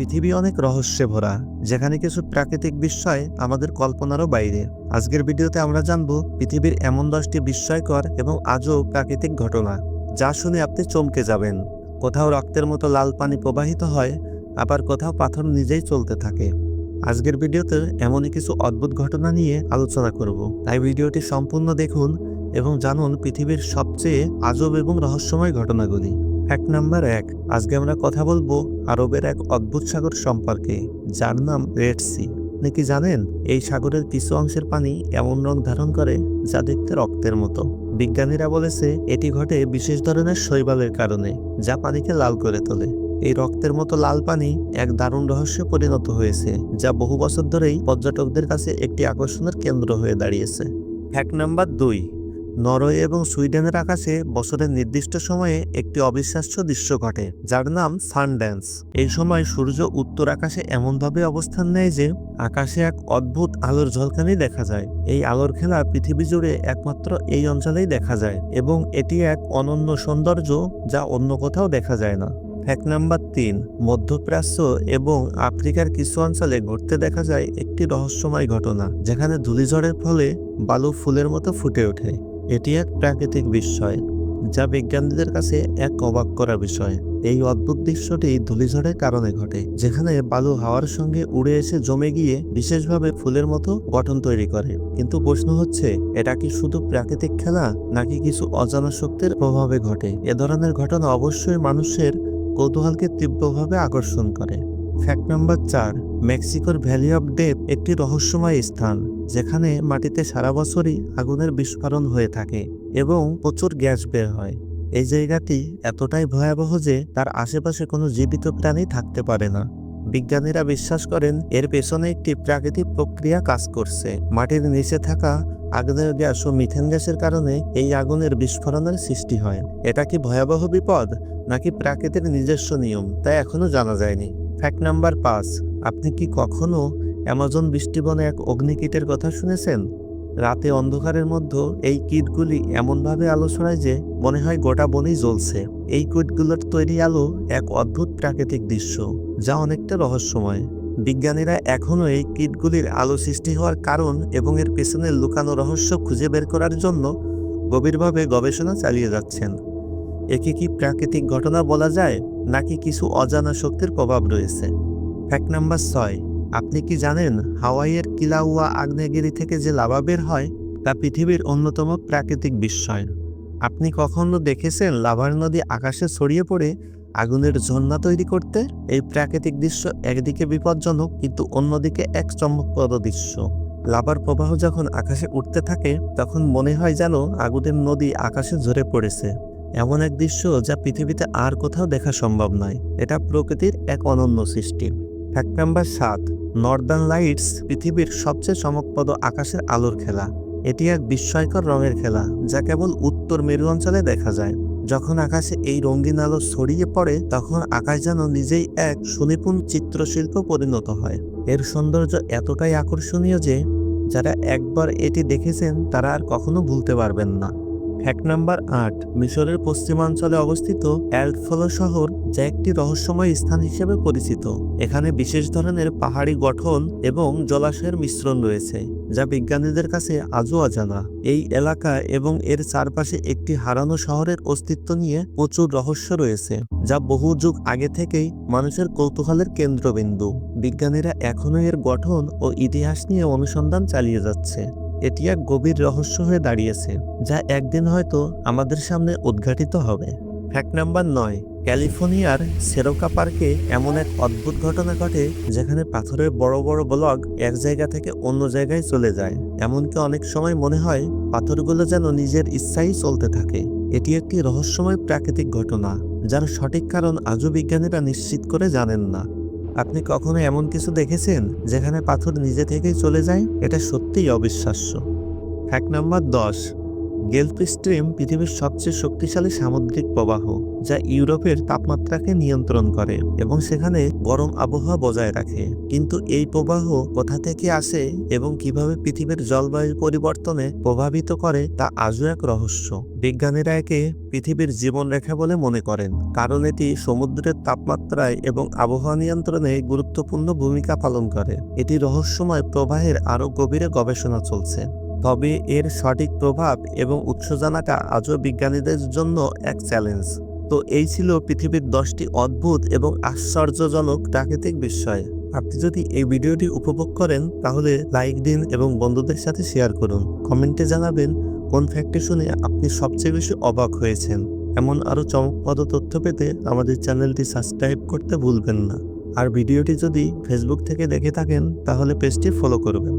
পৃথিবী অনেক রহস্যে ভরা, যেখানে কিছু প্রাকৃতিক বিস্ময় আমাদের কল্পনারও বাইরে। আজকের ভিডিওতে আমরা জানব পৃথিবীর এমন দশটি বিস্ময়কর এবং আজও প্রাকৃতিক ঘটনা, যা শুনে আপনি চমকে যাবেন। কোথাও রক্তের মতো লাল পানি প্রবাহিত হয়, আবার কোথাও পাথর নিজেই চলতে থাকে। আজকের ভিডিওতে এমনই কিছু অদ্ভুত ঘটনা নিয়ে আলোচনা করব। তাই ভিডিওটি সম্পূর্ণ দেখুন এবং জানুন পৃথিবীর সবচেয়ে আজব এবং রহস্যময় ঘটনাগুলি। ফ্যাক্ট নাম্বার এক, আজকে আমরা কথা বলব আরবের এক অদ্ভুত সাগর সম্পর্কে, যার নাম রেড সি আপনি কি জানেন, এই সাগরের কিছু অংশের পানি এমন রং ধারণ করে যা দেখতে রক্তের মতো? বিজ্ঞানীরা বলেছে, এটি ঘটে বিশেষ ধরনের শৈবালের কারণে, যা পানিকে লাল করে তোলে। এই রক্তের মতো লাল পানি এক দারুণ রহস্যে পরিণত হয়েছে, যা বহু বছর ধরেই পর্যটকদের কাছে একটি আকর্ষণের কেন্দ্র হয়ে দাঁড়িয়েছে। ফ্যাক্ট নাম্বার দুই নরওয়ে এবং সুইডেনের আকাশে বছরের নির্দিষ্ট সময়ে একটি অবিশ্বাস্য দৃশ্য ঘটে, যার নাম সানড্যান্স। এই সময় সূর্য উত্তর আকাশে এমনভাবে অবস্থান নেয় যে, আকাশে এক অদ্ভুত আলোর ঝলকানি দেখা যায়। এই আলোর খেলা পৃথিবী জুড়ে একমাত্র এই অঞ্চলেই দেখা যায়, এবং এটি এক অনন্য সৌন্দর্য যা অন্য কোথাও দেখা যায় না। ফ্যাক্ট নাম্বার তিন, মধ্যপ্রাচ্য এবং আফ্রিকার কিছু অঞ্চলে ঘটতে দেখা যায় একটি রহস্যময় ঘটনা, যেখানে ধূলিঝড়ের ফলে বালু ফুলের মতো ফুটে ওঠে। এটি এক প্রাকৃতিক বিস্ময়, যা বিজ্ঞানীদের কাছে এক অবাক করা বিষয়। এই অদ্ভুত দৃশ্যটি ধূলিঝড়ের কারণে ঘটে, যেখানে বালু হাওয়ার সঙ্গে উড়ে এসে জমে গিয়ে বিশেষভাবে ফুলের মতো গঠন তৈরি করে। কিন্তু প্রশ্ন হচ্ছে, এটা কি শুধু প্রাকৃতিক খেলা, নাকি কিছু অজানা শক্তির প্রভাবে ঘটে? এ ধরনের ঘটনা অবশ্যই মানুষের কৌতূহলকে তীব্রভাবে আকর্ষণ করে। ফ্যাক্ট নাম্বার চার, মেক্সিকোর ভ্যালি অফ ডেথ একটি রহস্যময় স্থান, যেখানে মাটিতে সারা বছরই আগুনের বিস্ফোরণ হয়ে থাকে এবং প্রচুর গ্যাস বের হয়। এই জায়গাটি এতটাই ভয়াবহ যে তার আশেপাশে কোনো জীবিত প্রাণী থাকতে পারে না। বিজ্ঞানীরা বিশ্বাস করেন, এর পেছনে একটি প্রাকৃতিক প্রক্রিয়া কাজ করছে। মাটির নিচে থাকা আগুনের গ্যাস ও মিথেন গ্যাসের কারণে এই আগুনের বিস্ফোরণের সৃষ্টি হয়। এটা কি ভয়াবহ বিপদ, নাকি প্রাকৃতিক নিজস্ব নিয়ম, তা এখনও জানা যায়নি। ফ্যাক্ট নাম্বার পাঁচ। আপনি কি কখনো অ্যামাজন বৃষ্টিবনে এক অগ্নিকীটের কথা শুনেছেন? রাতে অন্ধকারের মধ্যে এই কীটগুলি এমনভাবে আলো ছড়ায় যে মনে হয় গোটা বনেই জ্বলছে। এই কীটগুলোর তৈরি আলো এক অদ্ভুত প্রাকৃতিক দৃশ্য, যা অনেকটা রহস্যময়। বিজ্ঞানীরা এখনও এই কীটগুলির আলো সৃষ্টি হওয়ার কারণ এবং এর পেছনে লুকানো রহস্য খুঁজে বের করার জন্য গভীরভাবে গবেষণা চালিয়ে যাচ্ছেন। একে কি প্রাকৃতিক ঘটনা বলা যায়? নাকি কিছু অজানা শক্তির প্রভাব রয়েছে? ফ্যাক্ট নাম্বার ছয়, আপনি কি জানেন হাওয়াইয়ের কিলাউয়া আগ্নেয়গিরি থেকে যে লাভা বের হয়, তা পৃথিবীর অন্যতম প্রাকৃতিক বিস্ময়? আপনি কখনো দেখেছেন লাভার নদী আকাশে ছড়িয়ে পড়ে আগুনের ঝর্ণা তৈরি করতে? এই প্রাকৃতিক দৃশ্য একদিকে বিপজ্জনক, কিন্তু অন্যদিকে এক চমকপ্রদ দৃশ্য। লাভার প্রবাহ যখন আকাশে উঠতে থাকে, তখন মনে হয় যেন আগুনের নদী আকাশে ঝরে পড়েছে। এমন এক দৃশ্য যা পৃথিবীতে আর কোথাও দেখা সম্ভব নয়। এটা প্রকৃতির এক অনন্য সৃষ্টি। ফ্যাক্ট নাম্বার সাত নর্দার্ন লাইটস পৃথিবীর সবচেয়ে চমকপ্রদ আকাশের আলোর খেলা। এটি এক বিস্ময়কর রঙের খেলা, যা কেবল উত্তর মেরু অঞ্চলে দেখা যায়। যখন আকাশে এই রঙিন আলো ছড়িয়ে পড়ে, তখন আকাশ যেন নিজেই এক সুনিপুণ চিত্রশিল্প পরিণত হয়। এর সৌন্দর্য এতটাই আকর্ষণীয় যে, যারা একবার এটি দেখেছেন, তারা আর কখনো ভুলতে পারবেন না। ফ্যাক্ট নাম্বার আট, মিশরের পশ্চিমাঞ্চলে অবস্থিত অ্যালফলো শহর যা একটি রহস্যময় স্থান হিসেবে পরিচিত। এখানে বিশেষ ধরনের পাহাড়ি গঠন এবং জলাশয়ের মিশ্রণ রয়েছে, যা বিজ্ঞানীদের কাছে আজও অজানা। এই এলাকা এবং এর চারপাশে একটি হারানো শহরের অস্তিত্ব নিয়ে প্রচুর রহস্য রয়েছে, যা বহু যুগ আগে থেকেই মানুষের কৌতূহলের কেন্দ্রবিন্দু। বিজ্ঞানীরা এখনও এর গঠন ও ইতিহাস নিয়ে অনুসন্ধান চালিয়ে যাচ্ছে। এটি এক গভীর রহস্য হয়ে দাঁড়িয়েছে, যা একদিন হয়তো আমাদের সামনে উদ্ঘাটিত হবে। ফ্যাক্ট নাম্বার নয়, ক্যালিফোর্নিয়ার সেরোকা পার্কে এমন এক অদ্ভুত ঘটনা ঘটে, যেখানে পাথরের বড় বড় ব্লক এক জায়গা থেকে অন্য জায়গায় চলে যায়। এমনকি অনেক সময় মনে হয়, পাথরগুলো যেন নিজের ইচ্ছাই চলতে থাকে। এটি একটি রহস্যময় প্রাকৃতিক ঘটনা, যার সঠিক কারণ আজও বিজ্ঞানীরা নিশ্চিত করে জানেন না। আপনি কখনো এমন কিছু দেখেছেন যেখানে পাথর নিজে থেকেই চলে যায়? এটা সত্যিই অবিশ্বাস্য। এক নম্বর দশ। গেলফ স্ট্রিম পৃথিবীর সবচেয়ে শক্তিশালী সামুদ্রিক প্রবাহ, যা ইউরোপের তাপমাত্রাকে নিয়ন্ত্রণ করে এবং সেখানে গরম আবহাওয়া বজায় রাখে। কিন্তু এই প্রবাহ কোথা থেকে আসে এবং কীভাবে পৃথিবীর জলবায়ু পরিবর্তনে প্রভাবিত করে তা আজও এক রহস্য। বিজ্ঞানীরা একে পৃথিবীর জীবনরেখা বলে মনে করেন, কারণ এটি সমুদ্রের তাপমাত্রায় এবং আবহাওয়া নিয়ন্ত্রণে গুরুত্বপূর্ণ ভূমিকা পালন করে। এটি রহস্যময় প্রবাহের আরও গভীরে গবেষণা চলছে। তবে এর সঠিক প্রভাব এবং উৎস জানাটা আজও বিজ্ঞানীদের জন্য এক চ্যালেঞ্জ। তো এই ছিল পৃথিবীর দশটি অদ্ভুত এবং আশ্চর্যজনক প্রাকৃতিক বিস্ময়। আপনি যদি এই ভিডিওটি উপভোগ করেন, তাহলে লাইক দিন এবং বন্ধুদের সাথে শেয়ার করুন। কমেন্টে জানাবেন, কোন ফ্যাক্টটি শুনে আপনি সবচেয়ে বেশি অবাক হয়েছেন। এমন আরও চমকপ্রদ তথ্য পেতে আমাদের চ্যানেলটি সাবস্ক্রাইব করতে ভুলবেন না। আর ভিডিওটি যদি ফেসবুক থেকে দেখে থাকেন, তাহলে পেজটি ফলো করবেন।